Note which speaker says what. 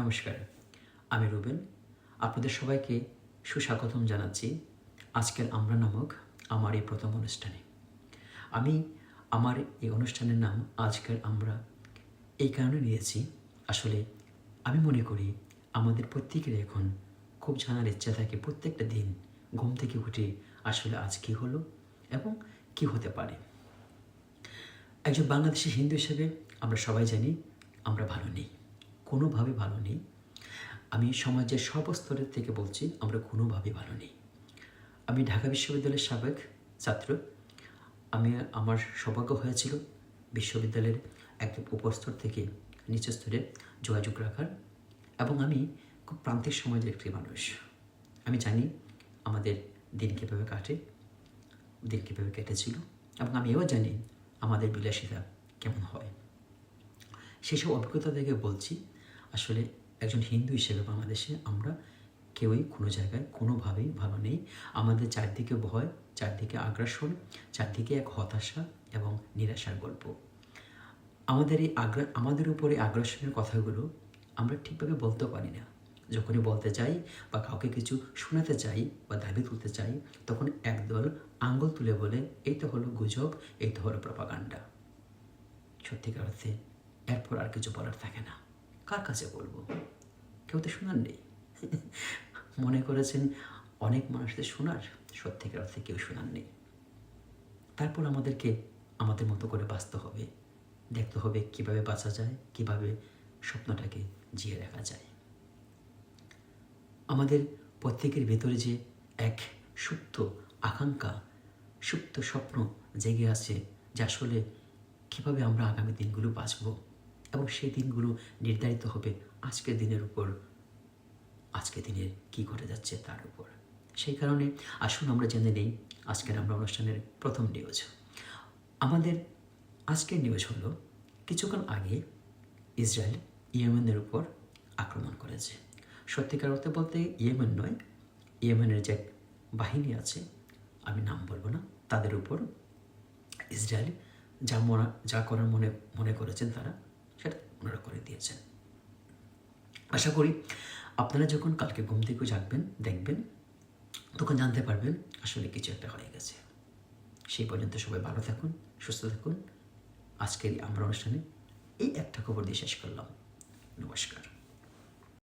Speaker 1: নমস্কার। আমি রুবেন আপনাদের সবাইকে সুস্বাগতম জানাচ্ছি আজকের আমরা নামক আমার এই প্রথম অনুষ্ঠানে। আমি আমার এই অনুষ্ঠানের নাম আজকের আমরা এই কারণে নিয়েছি। আসলে আমি মনে করি আমাদের প্রত্যেকের এখন খুব জানার ইচ্ছা থাকে প্রত্যেকটা দিন ঘুম থেকে উঠে আসলে আজ কী হলো এবং কী হতে পারে। একজন বাংলাদেশি হিন্দু হিসেবে আমরা সবাই জানি আমরা ভালো নেই। কোনোভাবে ভালো নেই। আমি সমাজের সর্বস্তরের থেকে বলছি, আমরা কোনোভাবে ভালো নেই। আমি ঢাকা বিশ্ববিদ্যালয়ের সাবেক ছাত্র। আমি, আমার সৌভাগ্য হয়েছিল বিশ্ববিদ্যালয়ের একদম উপস্তর থেকে নিচু স্তরে যোগাযোগ রাখার এবং আমি খুব প্রান্তিক সমাজের একটি মানুষ। আমি জানি আমাদের দিন কীভাবে কাটে, দিন কীভাবে কেটেছিল এবং আমি এও জানি আমাদের বিলাসিতা কেমন হয়। সেসব অভিজ্ঞতা থেকে বলছি আসলে একজন হিন্দু হিসেবে বাংলাদেশে আমরা কেউই কোনো জায়গায় কোনোভাবেই ভালো নেই। আমাদের চারদিকে ভয়, চারদিকে আগ্রাসন, চারদিকে এক হতাশা এবং নিরাশার গল্প। আমাদের এই আগ্রা, আমাদের উপরে আগ্রাসনের কথাগুলো আমরা ঠিকভাবে বলতে পারি না। যখনই বলতে চাই বা কাউকে কিছু শোনাতে চাই বা দাবি তুলতে চাই, তখন একদল আঙ্গুল তুলে বলে, এই তো হলো গুজব, এই তো হলো প্রপাগান্ডা সত্যিকার অর্থে এরপর আর কিছু বলার থাকে না। কার কাছে বলব? কেউ তো শোনার নেই। মনে করেছেন অনেক মানুষদের শোনার, সত্যিকার অর্থে কেউ শোনার নেই। তারপর আমাদেরকে আমাদের মতো করে বাঁচতে হবে। দেখতে হবে কীভাবে বাঁচা যায়, কীভাবে স্বপ্নটাকে জিয়ে রাখা যায়। আমাদের প্রত্যেকের ভেতরে যে এক সুপ্ত আকাঙ্ক্ষা, সুপ্ত স্বপ্ন জেগে আছে, যে আসলে কীভাবে আমরা আগামী দিনগুলো বাঁচব এবং সেই দিনগুলো নির্ধারিত হবে আজকের দিনের উপর। আজকের দিনের কী ঘটে যাচ্ছে তার উপর। সেই কারণে আসুন আমরা জেনে নেই আজকের আমরা অনুষ্ঠানের প্রথম নিউজ আমাদের আজকের নিউজ হলো, কিছুক্ষণ আগে ইসরায়েল ইয়েমেনের উপর আক্রমণ করেছে। সত্যিকার অর্থে বলতে ইয়েমেন নয়, ইয়েমেনের যে বাহিনী আছে, আমি নাম বলব না, তাদের উপর ইসরায়েল যা মনে, যা করার মনে মনে করেছেন তারা ওনারা করে দিয়েছেন। আশা করি আপনারা যখন কালকে ঘুম থেকে জাগবেন, দেখবেন, তখন জানতে পারবেন আসলে কিছু একটা হয়ে গেছে। সেই পর্যন্ত সবাই ভালো থাকুন, সুস্থ থাকুন। আজকের আমরা অনুষ্ঠানে এই একটা খবর দিয়ে শেষ করলাম। নমস্কার।